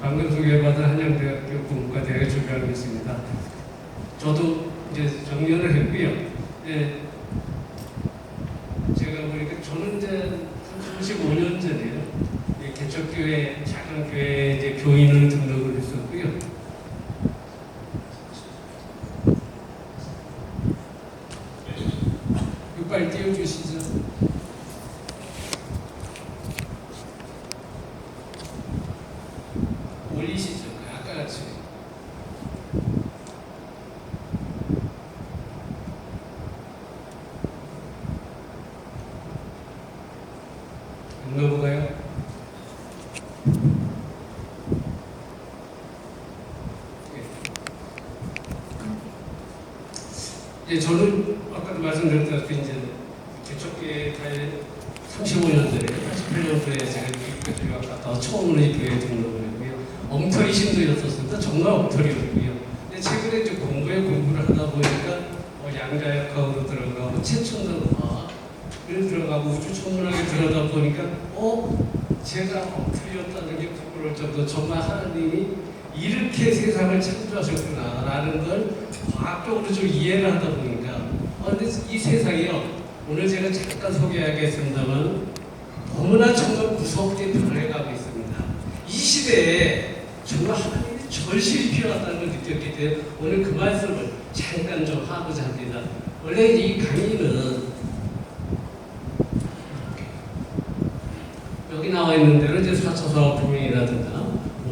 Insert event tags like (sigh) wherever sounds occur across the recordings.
방금 소개받은 한양대학교 국가대회 준비하고 있습니다. 저도 이제 정년을 했고요. 예, 제가 보니까 저는 이제 35년 전에요. 이 개척교회 작은 교회 교인으로 등록을 했었고요. 이거 빨리 띄워주시죠. 아까 같이. 넘어가요. 예, 저는 아까도 말씀드렸다시피 이제 개척교회 달 35년 전에 88년도에 제가 교회가 갔다 처음으로 이 교회에 등록을 했고요. 엉터리 신도였었습니다. 정말 엉터리였고요. 근데 최근에 이제 공부에 공부를 하다 보니까 뭐 양자역학으로 들어가고 최첨단화를 들어가고 우주 천문학에 들어가다 보니까 어 제가 엉터리였다는 게 부끄러울 정도 정말 하나님이 이렇게 세상을 창조하셨구나라는 걸 과학적으로 좀 이해를 하다 보니까 아 근데 이 세상이요 오늘 제가 잠깐 소개하겠습니다만 너무나 정말 무섭게 변해가고 있습니다. 이 시대에 정말 하나님의 절실히 필요하다는 걸 느꼈기 때문에 오늘 그 말씀을 잠깐 좀 하고자 합니다. 원래 이 강의는 여기 나와 있는 대로 이제 4차 산업혁명이라든가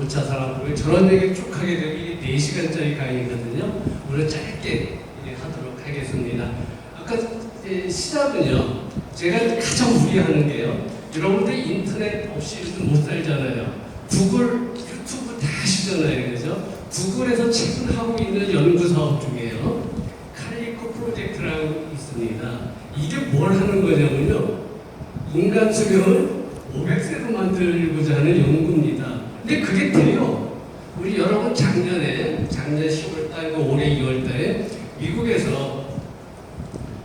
5차 산업혁명 저런 얘기 쭉 하게 되면 이게 4시간짜리 강의거든요. 오늘 짧게 예, 하도록 하겠습니다. 아까 예, 시작은요. 제가 가장 무리하는 게요. 여러분들 인터넷 없이 못 살잖아요. 구글, 유튜브 다 하시잖아요. 그죠? 구글에서 최근 하고 있는 연구 사업 중에요. 칼리코 프로젝트라고 있습니다. 이게 뭘 하는 거냐면요. 인간 수명을 500세로 만들고자 하는 연구입니다. 근데 그게 돼요. 우리 여러분 작년에, 작년 10월 달과 올해 2월 달에 미국에서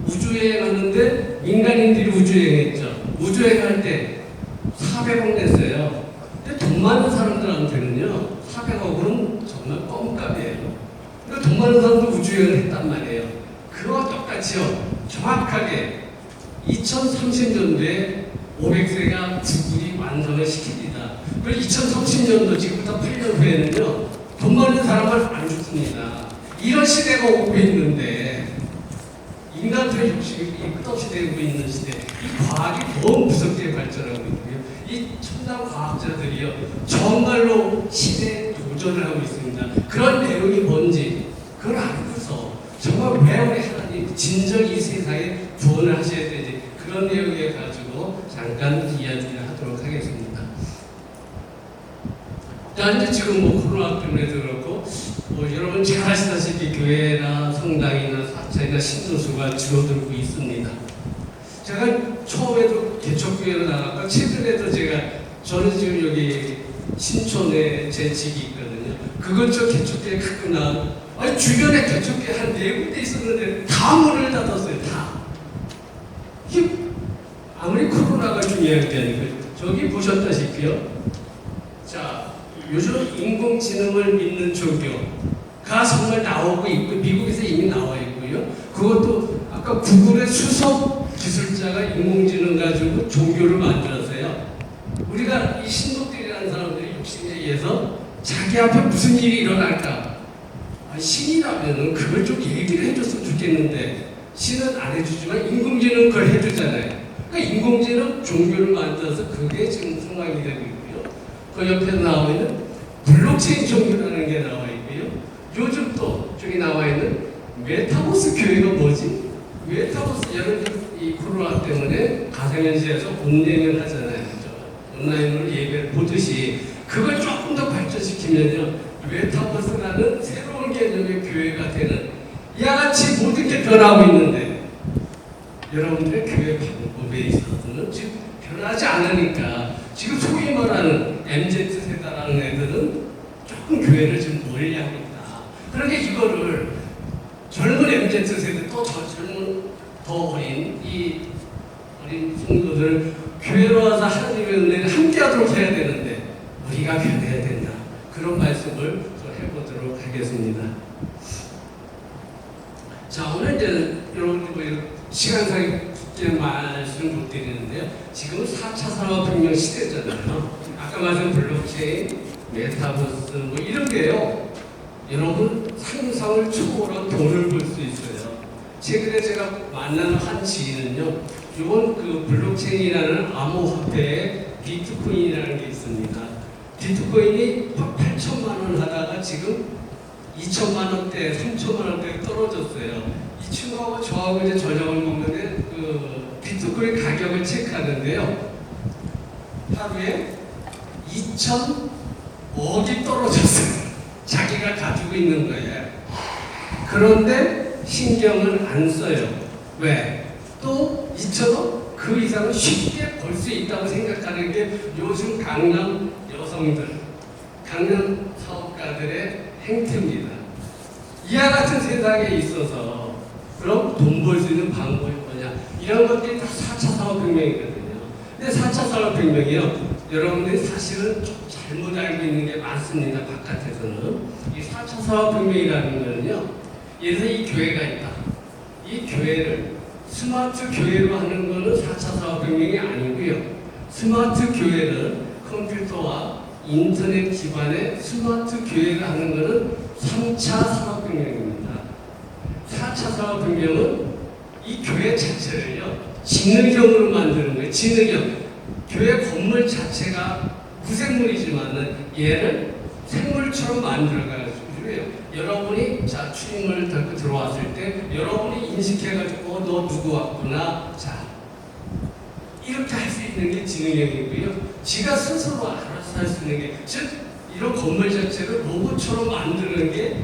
우주여행 하는데 민간인들이 우주여행했죠. 우주여행 할 때 400억 냈어요. 근데 돈 많은 사람들한테는요, 400억은 정말 껌값이에요. 근데 돈 많은 사람도 우주여행을 했단 말이에요. 그와 똑같이요, 정확하게 2030년도에 500세가 구글이 완성을 시킵니다. 그리고 2030년도 지금부터 8년 후에는요, 돈 많은 사람을 안 죽습니다. 이런 시대가 오고 있는데, 인간들의 욕심이 끝없이 되고 있는 시대, 이 과학이 너무 무섭게 발전하고 있고요. 이 첨단 과학자들이요, 정말로 시대에 도전을 하고 있습니다. 그런 내용이 뭔지, 그걸 알고서 정말 왜 우리 하나님 진정 이 세상에 구원을 하셔야 되지, 그런 내용에 가지고 잠깐 이야기를 하도록 하겠습니다. 자, 이제 지금 뭐 코로나 때문에도 그렇고, 뭐 여러분 잘 아시다시피 교회나 성당이나 사찰이나 신도수가 줄어들고 있습니다. 제가 처음에도 개척교회로 나갔고, 최근에도 제가, 저는 지금 여기 신촌에 제 집이 있거든요. 그것 저 개척교회 가끔 나, 아니, 주변에 개척교회 한 네 군데 있었는데 다 문을 닫았어요, 다. 이게 아무리 코로나가 중요한 게 아니고, 저기 보셨다시피요. 자, 요즘 인공지능을 믿는 종교가 정말 나오고 있고 미국에서 이미 나와 있고요. 그것도 아까 구글의 수석 기술자가 인공지능 가지고 종교를 만들었어요. 우리가 이 신도들이라는 사람들이 욕심에 의해서 자기 앞에 무슨 일이 일어날까? 아, 신이라면은 그걸 좀 얘기를 해줬으면 좋겠는데 신은 안 해주지만 인공지능은 그걸 해주잖아요. 그러니까 인공지능 종교를 만들어서 그게 지금 상황이 되고 있고요. 그 옆에 있는 블록체인 종교라는 게 나와 있고요. 요즘 또 저기 나와 있는 메타버스 교회가 뭐지? 메타버스 여러분 이 코로나 때문에 가상현실에서 온라인을 하잖아요. 온라인으로 예배를 보듯이 그걸 조금 더 발전시키면요. 메타버스라는 새로운 개념의 교회가 되는 이와 같이 모든 게 변하고 있는데 여러분들의 교회 방법에 있어서는 지금 변하지 않으니까 지금 소위 말하는 MZ 세대라는 애들은 조금 교회를 지금 멀리하고 있다. 그러니까 이거를 젊은 MZ 세대 또저 젊은 더 어린 이 어린 성도들 교회로 와서 하나님의 은혜를 함께하도록 해야 되는데 우리가 변해야 된다. 그런 말씀을 또 해보도록 하겠습니다. 자 오늘 이제 여러분 뭐 시간상 의 국제 말씀을 못 드리는데요. 지금은 4차 산업혁명 시대잖아요. 아까 말씀 블록체인, 메타버스 뭐 이런 게요. 여러분 상상을 초월한 돈을 벌 수 있어요. 최근에 제가 만난 한 지인은요. 이번 그 블록체인이라는 암호화폐에 비트코인이라는 게 있습니다. 비트코인이 8천만 원 하다가 지금 2천만 원대, 3천만 원대 떨어졌어요. 이 친구하고 저하고 이제 저녁을 먹는데 그 비트코인 가격을 체크하는데요. 하루에 2천억이 떨어졌어요. (laughs) 자기가 가지고 있는 거예요. 그런데 신경을 안 써요. 왜? 또 2천억 그 이상은 쉽게 벌 수 있다고 생각하는 게 요즘 강남 여성들, 강남 사업가들의 행태입니다. 이와 같은 세상에 있어서 그럼 돈 벌 수 있는 방법이 뭐냐? 이런 것들이 다 4차 산업혁명이거든요. 근데 4차 산업혁명이요. 여러분들이 사실은 좀 잘못 알고 있는 게 많습니다. 바깥에서는. 이 4차 산업혁명이라는 거는요. 예를 들어 이 교회가 있다. 이 교회를 스마트 교회로 하는 거는 4차 산업혁명이 아니고요. 스마트 교회는 컴퓨터와 인터넷 기반의 스마트 교회를 하는 거는 3차 산업혁명입니다. 4차 산업혁명은 이 교회 자체를요, 진흙형으로 만드는 거예요. 진흙형. 교회 건물 자체가 무생물이지만은 얘를 생물처럼 만들어가지고요. 여러분이 자 주임을 들고 들어왔을 때 여러분이 인식해가지고 어, 너 누구 왔구나. 자 이렇게 할 수 있는 게 진흙형이고요. 지가 스스로 알아서 할 수 있는 게 즉 이런 건물 자체를 로봇처럼 만드는 게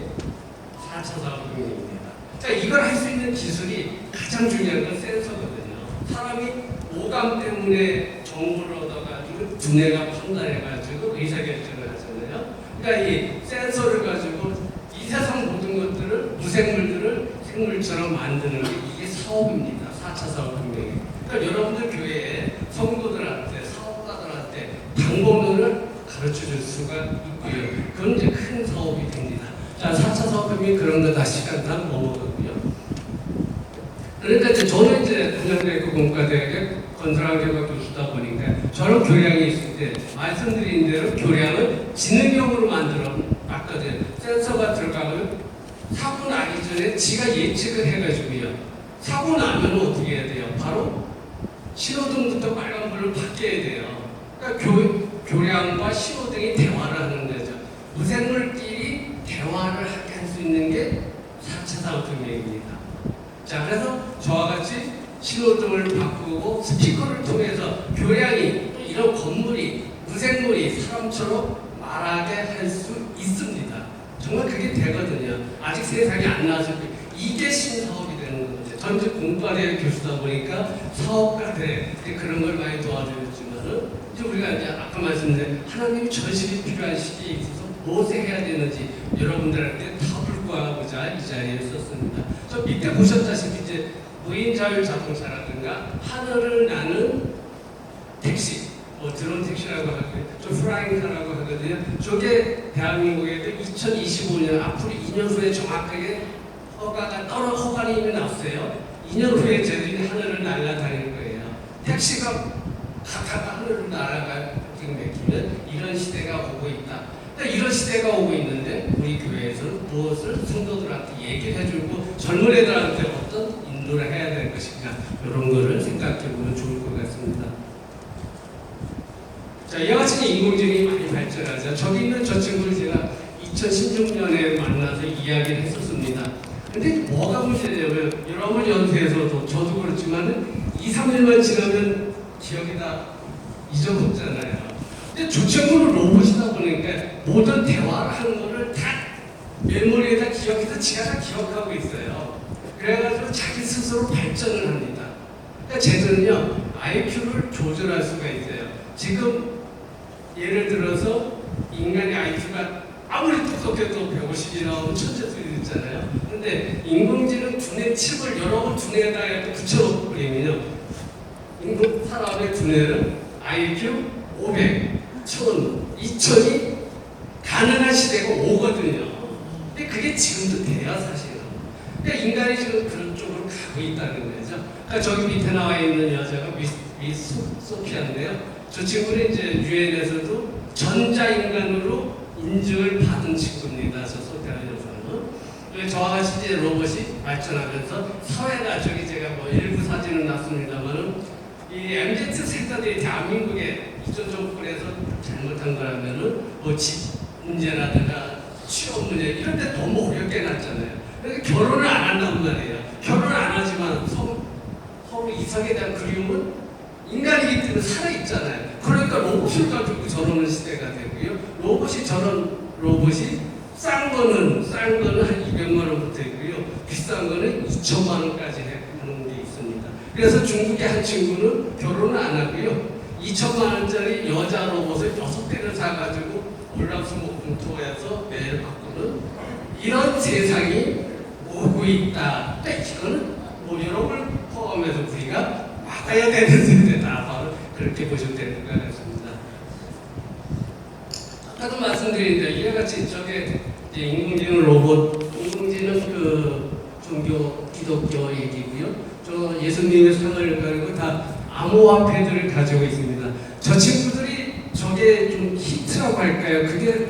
4차 산업혁명입니다. 자 이걸 할 수 있는 기술이 가장 중요한 건 센서거든요. 사람이 오감 때문에 정보를 얻어가지고 두뇌가 판단해가지고 의사결정을 하잖아요. 그러니까 이 센서를 가지고 이 세상 모든 것들을 무생물들을 생물처럼 만드는 게 이게 사업입니다. 4차 사업혁명이. 그러니까 여러분들 교회에 성도들한테 사업가들한테 방법론을 가르쳐 줄 수가 있고요. 그건 이제 큰 사업이 됩니다. 자, 4차 사업혁명이 그런 거다 시간 다 넘어가고요. 그러니까 이제 저는 이제 한양대학교 공과대학에 건설학교가 교수다 보니까 저는 교량이 있을 때 말씀드린 대로 교량을 지능형으로 만들어 놨거든요. 센서가 들어가면 사고 나기 전에 지가 예측을 해가지고요. 사고 나면 어떻게 해야 돼요? 바로 신호등부터 빨간불로 바뀌어야 돼요. 그러니까 교, 교량과 신호등이 대화를 하는 거죠. 무생물끼리 대화를 할 수 있는 게 4차 산업혁명입니다. 자, 그래서 저와 같이 신호등을 바꾸고 스피커를 통해서 교량이 또 이런 건물이 무생물이 사람처럼 말하게 할 수 있습니다. 정말 그게 되거든요. 아직 세상에 안 나와서 이게 신사업이 되는 거죠. 전직 공과대 교수다 보니까 사업가들 그런 걸 많이 도와주었지만은 이제 우리가 이제 아까 말씀드린 하나님이 전실이 필요한 시기에 무엇을 해야 되는지 여러분들한테 답을 구하고자 이 자리에 썼습니다. 저 밑에 보셨다시피 이제 무인 자율 자동차라든가 하늘을 나는 택시, 뭐 드론 택시라고 하고요, 좀 프라잉카라고 하거든요. 저게 대한민국에도 2025년 앞으로 2년 후에 정확하게 허가가 떨어 허가는 이미 났어요. 2년 후에 저들이 하늘을 날아다닐 거예요. 택시가 가다가 하늘을 날아가 지금 맥히면 이런 시대가 오고 있다. 이런 시대가 오고 있는데 우리 교회에서는 무엇을 성도들한테 얘기를 해주고 젊은 애들한테 어떤 인도를 해야 될 것인가 이런 거를 생각해 보면 좋을 것 같습니다. 자, 이와 같이 인공지능이 많이 발전하죠. 저기 있는 저 친구를 제가 2016년에 만나서 이야기를 했었습니다. 근데 뭐가 문제냐면 여러분 연세에서도 저도 그렇지만 2, 3일만 지나면 기억이 다 잊어먹잖아요. 근데 저 친구는 로봇이다 보니까 모든 대화를 하는 거를 다 메모리에다 기억해서 지가 다 기억하고 있어요. 그래가지고 자기 스스로 발전을 합니다. 그러니까 쟤들은요, IQ를 조절할 수가 있어요. 지금 예를 들어서 인간의 IQ가 아무리 똑똑해도 150이 나오면 천재들이 있잖아요. 근데 인공지능 두뇌 칩을 여러 번 두뇌에다가 이렇게 붙여놓고 그리면요. 인공 사람의 두뇌는 IQ 500, 1000, 2000이 가능한 시대가 오거든요. 근데 그게 지금도 돼요, 사실은. 그러니까 인간이 지금 그런 쪽으로 가고 있다는 거죠. 그러니까 저기 밑에 나와 있는 여자가 미, 미스 소피아인데요. 저 친구는 이제 유엔에서도 전자인간으로 인증을 받은 친구입니다. 저 소피아 여자는. 그래서 저와 이제 로봇이 발전하면서 사회가 저기 제가 뭐 일부 사진은 놨습니다만은 이 MZ 세대들이 대한민국에 이전 정권에서 잘못한 거라면은 뭐집 문제라든가 취업 문제 이런 데 너무 어렵게 났잖아요. 그러니까 결혼을 안 한단 말이에요. 결혼을 안 하지만 서로, 이성에 대한 그리움은 인간이기 때문에 살아있잖아요. 그러니까 로봇을 가지고 저러는 시대가 되고요. 로봇이 저런 로봇이 싼 거는 싼 거는 한 200만 원부터 있고요. 비싼 거는 2천만 원까지 하는 게 있습니다. 그래서 중국의 한 친구는 결혼을 안 하고요. 2천만 원짜리 여자 로봇을 여섯 대를 사가지고 월남수목금토에서 매일 바꾸는 이런 세상이 오고 있다. 이거는 뭐 여러 걸 포함해서 우리가 막아야 되는 세대다. 바로 그렇게 보시면 되는 것 같습니다. 아까도 말씀드린 대로 이와 같이 저게 인공지능 로봇, 인공지능 그 종교 기독교 얘기고요. 저 예수님의 상을 가지고 다 암호화폐들을 가지고 있습니다. 저 친구들이 저게 좀 히트라고 할까요? 그게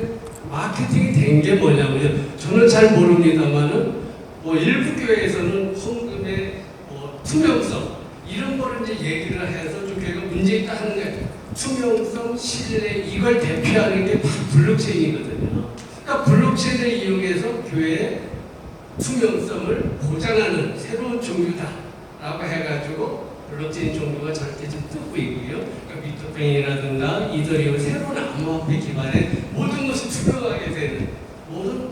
마케팅이 된 게 뭐냐면요. 저는 잘 모릅니다만은 뭐 일부 교회에서는 헌금의 뭐 투명성 이런 거를 이제 얘기를 해서 좀 교회가 문제 있다 하는 거예요. 투명성, 신뢰 이걸 대표하는 게 블록체인이거든요. 그러니까 블록체인을 이용해서 교회의 투명성을 보장하는 새로운 종류다라고 해가지고 블록체인 종류가 저렇게 좀 뜨고 있고요. 그러니까 비트코인이라든가 이더리움 새로운 암호화폐 기반의 모든 것이 투명하게 되는 모든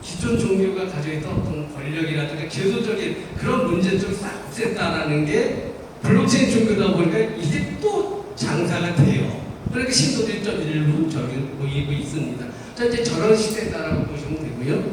기존 종류가 가지고 있던 어떤 권력이라든가 제도적인 그런 문제점을 싹 없앴다라는 게 블록체인 종교다 보니까 이게 또 장사가 돼요. 그러니까 일부 저기 보이고 있습니다. 자, 이제 저런 시대다라고 보시면 되고요.